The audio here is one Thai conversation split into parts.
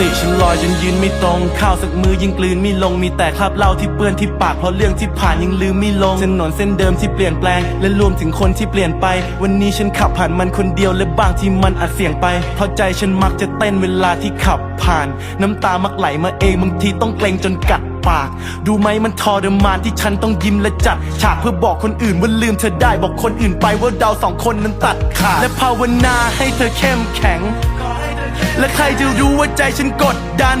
ติฉันลอยจนยืนไม่ตรง ข้าวสักมือยังกลืนไม่ลงมีแต่คราบเหล้าที่เปื้อนที่ปากเพราะเรื่องที่ผ่านยังลืมไม่ลงถนนเส้นเดิมที่เปลี่ยนแปลง และรวมถึงคนที่เปลี่ยนไป วันนี้ฉันขับผ่านมันคนเดียวและบางที่มันอาจเสี่ยงไป เพราะใจฉันมักจะเต้นเวลาที่ขับผ่าน น้ำตามักไหลมาเองบางทีต้องเกรงจนกัด ปาก ดูไหมมันทรมานที่ฉันต้องยิ้มและจัด ฉากเพื่อบอกคนอื่นว่าลืมเธอได้บอกคนอื่นไปว่าเราสองคนนั้นตัดขาดและภาวนาให้เธอเข้มแข็ง และใครจะรู้ว่าใจฉันกดดัน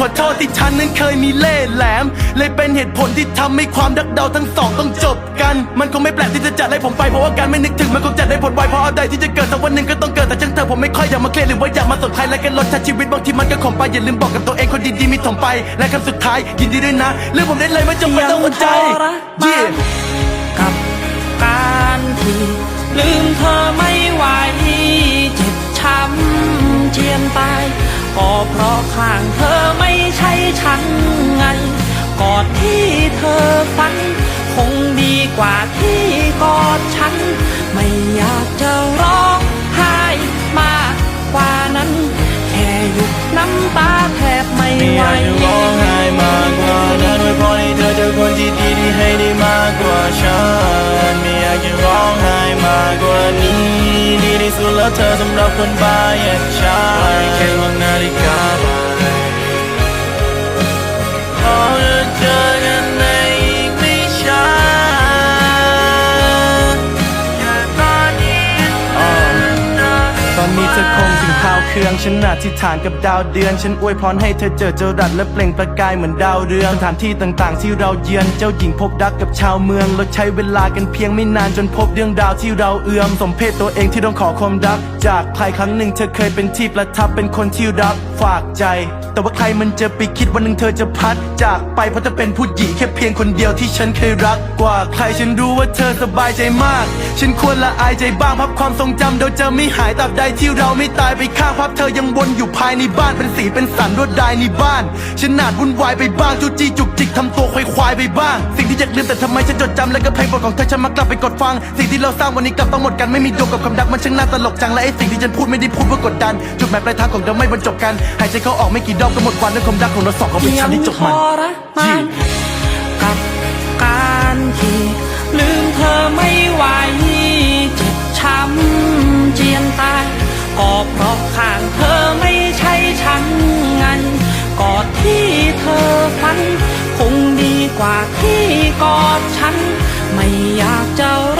ขอโทษที่ฉันนั้นเคยมีเล่ห์แหลม เลยเป็นเหตุผลที่ทำให้ความรักเราทั้งสองต้องจบกัน มันคงไม่แปลกที่จะจัดให้ผมไปเพราะว่าการไม่นึกถึงมันคงจะได้ผลไวเพราะอะไรที่จะเกิดสักวันหนึ่งก็ต้องเกิดแต่ช่างเธอผมไม่ค่อยอยากมาเครียดหรือว่าอยากมาสนใครและกันลดชาชีวิตบางทีมันก็ขมไปอย่าลืมบอกกับตัวเองคนดีๆมีถมไป และคำสุดท้ายยินดีด้วยนะเรื่องผมได้เลยไม่จำเป็นต้องหัวใจยังทรมาน Yeah กับการที่ลืมเธอไม่ไหวเจ็บช้ำเจียนตายก็เพราะข้างเธอไม่ ใช่ฉันไงกอดที่เธอฝัน คงดีกว่าที่กอดฉัน ไม่อยากจะร้องไห้มากกว่านั้น แค่หยุดน้ำตาแทบไม่ไหวไม่อยากจะร้องไห้มากกว่านั้นไว้พอให้เธอเจอคนที่ดีที่ให้ได้มากกว่าฉันไม่อยากจะร้องไห้มากกว่านี้ ดีที่สุดแล้วเธอสำหรับคนบ้าอย่างฉัน เครื่องฉันอธิษฐานกับดาวเดือน ฉันอวยพรให้เธอเจอเจรัดและเปล่งประกายเหมือนดาวเรืองสถานที่ต่างๆ ที่เราเยือนเจ้าหญิงพบรักกับชาวเมืองเราใช้เวลากันเพียงไม่นานจนพบเรื่องราวที่เราเอื้อมสมเพศตัวเองที่ต้องขอความรัก จากใครครั้งหนึ่งเธอเคยเป็นที่ประทับเป็นคนที่รักฝากใจ แต่ว่าใครมันจะไปคิดวันหนึ่งเธอจะพัด จากไปเพราะเธอเป็นผู้หญิงแค่เพียงคนเดียวที่ฉันเคยรักกว่าใครฉันรู้ว่าเธอสบายใจมาก ฉันควรละอายใจบ้างพับความทรงจำเดี๋ยวจะไม่หายตราบใดที่เราไม่ตายไปข้างพับเธอยังวนอยู่ภายในบ้านเป็นสีเป็นสันรวดลายในบ้านฉันนาดวุ่นวายไปบ้างจูจี้จุกจิกทำตัวควายควายๆไปบ้าง สิ่งที่อยากลืมแต่ทำไมฉันจดจำและก็เพลงบทของเธอฉันมากลับไปกดฟัง สิ่งที่เราสร้างวันนี้กลับต้องหมดกันไม่มีดวงกับคำดักมันช่างน่าตลกจังและไอ้สิ่งที่ฉันพูดไม่ได้พูดเพื่อกดดัน จุดหมายปลายทางของเราไม่บรรจบกันหายใจเข้าออกไม่กี่ดอกก็หมดวันด้วยความรักของเราสองก็เป็นฉันที่จบมัน กว่าที่กอดฉัน ไม่อยากจะร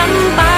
Bao